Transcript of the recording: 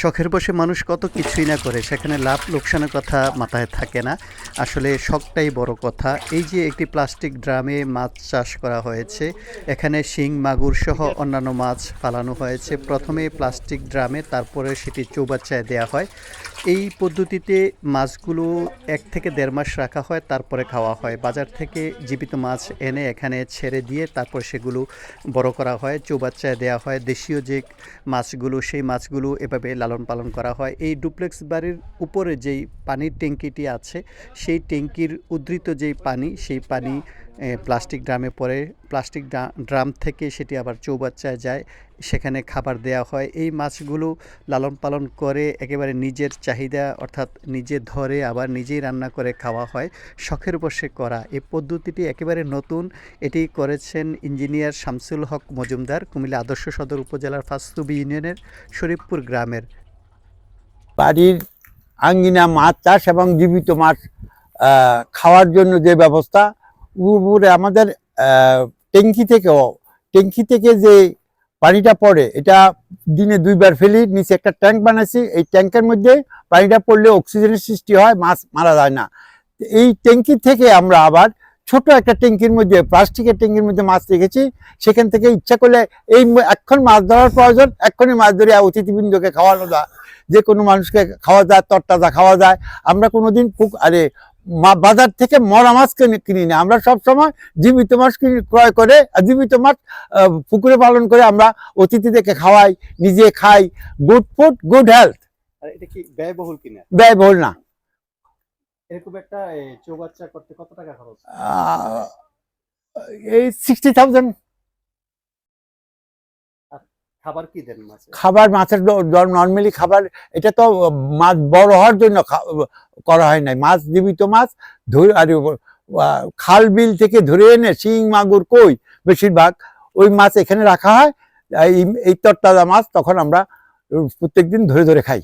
শখের বসে মানুষ কত কিছুই না করে, সেখানে লাভ লোকসানের কথা মাথায় থাকে না। আসলে শখটাই বড় কথা। এই যে একটি প্লাস্টিক ড্রামে মাছ চাষ করা হয়েছে, এখানে শিং, মাগুর সহ অন্যান্য মাছ পালানো হয়েছে। প্রথমে প্লাস্টিক ড্রামে, তারপরে সেটি চৌবাচ্চায় দেওয়া হয়। এই পদ্ধতিতে মাছগুলো এক থেকে দেড় মাস রাখা হয়, তারপরে খাওয়া হয়। বাজার থেকে জীবিত মাছ এনে এখানে ছেড়ে দিয়ে তারপর সেগুলো বড় করা হয়, চৌবাচ্চায় দেওয়া হয়। দেশীয় যে মাছগুলো, সেই মাছগুলো এভাবে লালন পালন করা হয়। এই ডুপ্লেক্স বাড়ির উপরে যেই পানির ট্যাঙ্কিটি আছে, সেই ট্যাঙ্কির উদ্ধৃত যেই পানি, সেই পানি প্লাস্টিক ড্রামে পড়ে প্লাস্টিক ড্রা- ড্রাম থেকে সেটি আবার চৌবাচ্চায় যায়, সেখানে খাবার দেওয়া হয়। এই মাছগুলো লালন পালন করে একেবারে নিজের চাহিদা অর্থাৎ নিজে ধরে আবার নিজেই রান্না করে খাওয়া হয়, শখের বসে করা। এই পদ্ধতিটি একেবারে নতুন। এটি করেছেন ইঞ্জিনিয়ার শামসুল হক মজুমদার, কুমিল্লা আদর্শ সদর উপজেলার ফাস্তুবি ইউনিয়নের শরীফপুর গ্রামের। বাড়ির আঙ্গিনা মাছ, চাষ এবং জীবিত মাছ খাওয়ার জন্য যে ব্যবস্থা উপরে আমাদের ট্যাঙ্কি থেকেও, ট্যাঙ্কি থেকে যে পানিটা পড়ে, এটা দিনে দুইবার ফেলি, নিচে একটা ট্যাঙ্ক বানাইছি, এই ট্যাঙ্কের মধ্যে পানিটা পড়লে অক্সিজেনের সৃষ্টি হয়, মাছ মারা যায় না। এই ট্যাঙ্কি থেকে আমরা আবার ছোট একটা ট্যাঙ্কির মধ্যে, প্লাস্টিকের ট্যাঙ্কির মধ্যে মাছ রেখেছি, সেখান থেকে ইচ্ছা করলে এই এখন মাছ ধরার প্রয়োজন এক্ষুনি মাছ ধরে অতিথিবৃন্দকে খাওয়ানো যায়। যে কোনো মানুষকে খাওয়া যায়, তরতাজা খাওয়া যায়। আমরা কোনোদিন পুক, আরে বাজার থেকে মরা মাছ কিনে কিনি না। আমরা সব সময় জীবিত মাছ কিনে ক্রয় করে জীবিত মাছ পুকুরে পালন করে আমরা অতিথিদেরকে খাওয়াই নিজে খাই। গুড ফুড গুড হেলথ এটা কি ব্যয়বহুল কিনা? ব্যয়বহুল না। এরকম একটা চৌবাচ্চা করতে কত টাকা খরচ? এই সিক্সটি থাউজেন্ড খাবার কি দেন মাছে? খাবার মাছের নর্মালি খাবার এটা তো মাছ বড় হওয়ার জন্য করা হয় নাই। মাছ, জীবিত মাছ ধরে আর খাল বিল থেকে ধরে এনে শিং, মাগুর, কই বেশিরভাগ ওই মাছ এখানে রাখা হয়। এই তরতাজা মাছ তখন আমরা প্রত্যেকদিন ধরে ধরে খাই।